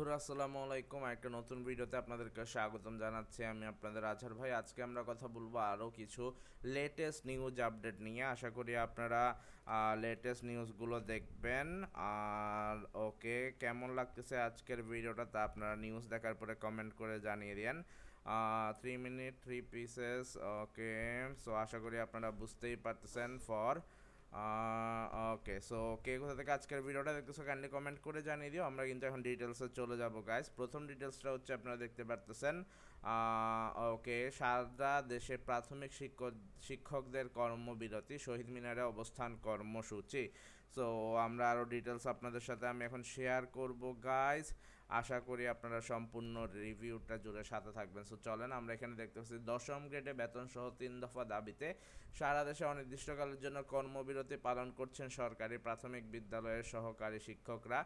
বন্ধুরা, আসসালামু আলাইকুম। একটা নতুন ভিডিওতে আপনাদেরকে স্বাগতম জানাচ্ছি আমি আপনাদের আজহার ভাই। আজকে আমরা কথা বলব আরও কিছু লেটেস্ট নিউজ আপডেট নিয়ে। আশা করি আপনারা লেটেস্ট নিউজগুলো দেখবেন। আর, ওকে, কেমন লাগতেছে আজকের ভিডিওটা তা আপনারা নিউজ দেখার পরে কমেন্ট করে জানিয়ে দিন three minute three pieces okay so আশা করি আপনারা বুঝতেই পারতেছেন। ফর ওকে সো কে কোথা থেকে আজকের ভিডিওটা দেখতেছো কাইন্ডলি কমেন্ট করে জানিয়ে দিও, আমরা কিন্তু এখন ডিটেলসে চলে যাব গাইস প্রথম ডিটেলসটা হচ্ছে আপনারা দেখতে পারতেছেন ওকে সারা দেশে প্রাথমিক শিক্ষক, শিক্ষকদের কর্মবিরতি, শহীদ মিনারে অবস্থান কর্মসূচি। সো আমরা আরও ডিটেলস আপনাদের সাথে আমি এখন শেয়ার করব গাইস আশা করি আপনারা সম্পূর্ণ রিভিউটা জুড়ে সাথে থাকবেন। সো চলেন, আমরা এখানে দেখতে পাচ্ছি, দশম গ্রেডে বেতন সহ তিন দফা দাবিতে সারা দেশে অনির্দিষ্টকালের জন্য কর্মবিরতি পালন করছেন সরকারি প্রাথমিক বিদ্যালয়ের সহকারী শিক্ষকরা।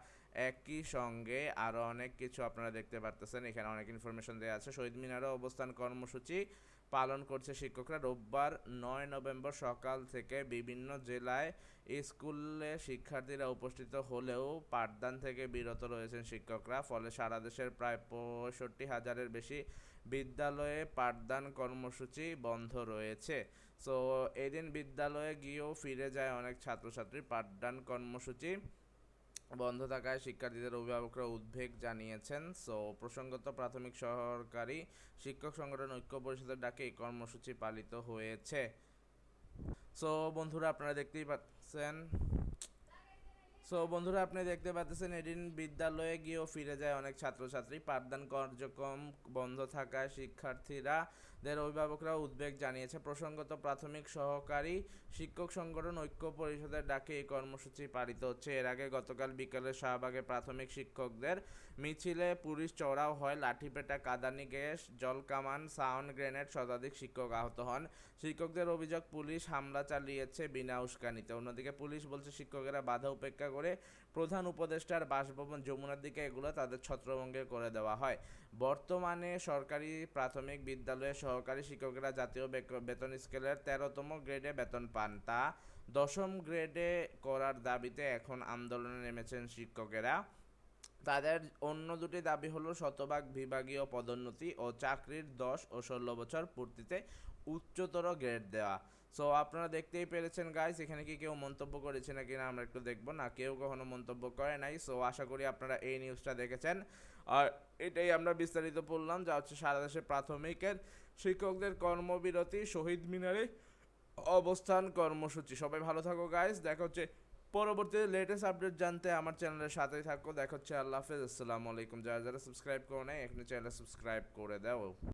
একই সঙ্গে আরও অনেক কিছু আপনারা দেখতে পারতেছেন। এখানে অনেক ইনফরমেশন দেওয়া আছে। শহীদ মিনারও অবস্থান কর্মসূচি পালন করছে শিক্ষকরা। রোববার নয় নভেম্বর সকাল থেকে বিভিন্ন জেলায় স্কুলে শিক্ষার্থীরা উপস্থিত হলেও পাঠদান থেকে বিরত রয়েছেন শিক্ষকরা। ফলে সারা দেশের প্রায় পঁয়ষট্টি হাজারের বেশি বিদ্যালয়ে পাঠদান কর্মসূচি বন্ধ রয়েছে। সো, এদিন বিদ্যালয়ে গিয়েও ফিরে যায় অনেক ছাত্রছাত্রী। পাঠদান কর্মসূচি বন্ধ থাকায় শিক্ষার্থীদের অভিভাবকরা উদ্বেগ জানিয়েছেন। সো, প্রসঙ্গত প্রাথমিক সহকারী শিক্ষক সংগঠন ঐক্য পরিষদের ডাকে কর্মসূচি পালিত হয়েছে। সো, বন্ধুরা, আপনারা দেখতেই পাচ্ছেন সো বন্ধুরা, আপনি দেখতে পাচ্ছেন, এদিন বিদ্যালয়ে গিয়েও ফিরে যায় অনেক ছাত্রছাত্রী। পাঠদান কার্যক্রম বন্ধ থাকায় শিক্ষার্থীরা দের অভিভাবকরা উদ্বেগ জানিয়েছে। প্রসঙ্গত, প্রাথমিক সহকারী শিক্ষক সংগঠন ঐক্য পরিষদের ডাকে এই কর্মসূচি পালিত হচ্ছে। এর আগে গতকাল বিকালে শাহবাগে প্রাথমিক শিক্ষকদের মিছিলে পুলিশ চড়াও হয়। লাঠিপেটা, কাদানি গ্যাস জলকামান সাউন্ড গ্রেনেড শতাধিক শিক্ষক আহত হন। শিক্ষকদের অভিযোগ, পুলিশ হামলা চালিয়েছে বিনা উস্কানিতে। অন্যদিকে, পুলিশ বলছে, শিক্ষকেরা বাধা উপেক্ষা করে প্রধান উপদেষ্টার বাসভবন যমুনার দিকে এগুলো তাদের ছত্রভঙ্গে করে দেওয়া হয়। বর্তমানে সরকারি প্রাথমিক বিদ্যালয়ে সহকারী শিক্ষকেরা জাতীয় বেতন স্কেলের তেরোতম গ্রেডে বেতন পান। তা দশম গ্রেডে করার দাবিতে এখন আন্দোলনে নেমেছেন শিক্ষকেরা। তাদের অন্য দুটি দাবি হলো শতভাগ বিভাগীয় পদোন্নতি ও চাকরির দশ ও ষোলো বছর পূর্তিতে উচ্চতর গ্রেড দেওয়া। সো আপনারা দেখতেই পেরেছেন গাইস এখানে কি কেউ মন্তব্য করেছে নাকি না আমরা একটু দেখব। না, কেউ কখনো মন্তব্য করে নাই। সো আশা করি আপনারা এই নিউজটা দেখেছেন। আর এটাই আমরা বিস্তারিত বললাম, যা হচ্ছে সারা দেশে প্রাথমিকের শিক্ষকদের কর্মবিরতি, শহীদ মিনারে অবস্থান কর্মসূচি। সবাই ভালো থাকো গাইস দেখা হচ্ছে পরবর্তীতে লেটেস্ট আপডেট জানতে আমার চ্যানেলের সাথেই থাকো। দেখা হচ্ছে, আল্লাহ হাফেজ। আসসালামু আলাইকুম। যারা যারা সাবস্ক্রাইব করো নাই এখন চ্যানেল সাবস্ক্রাইব করে দাও।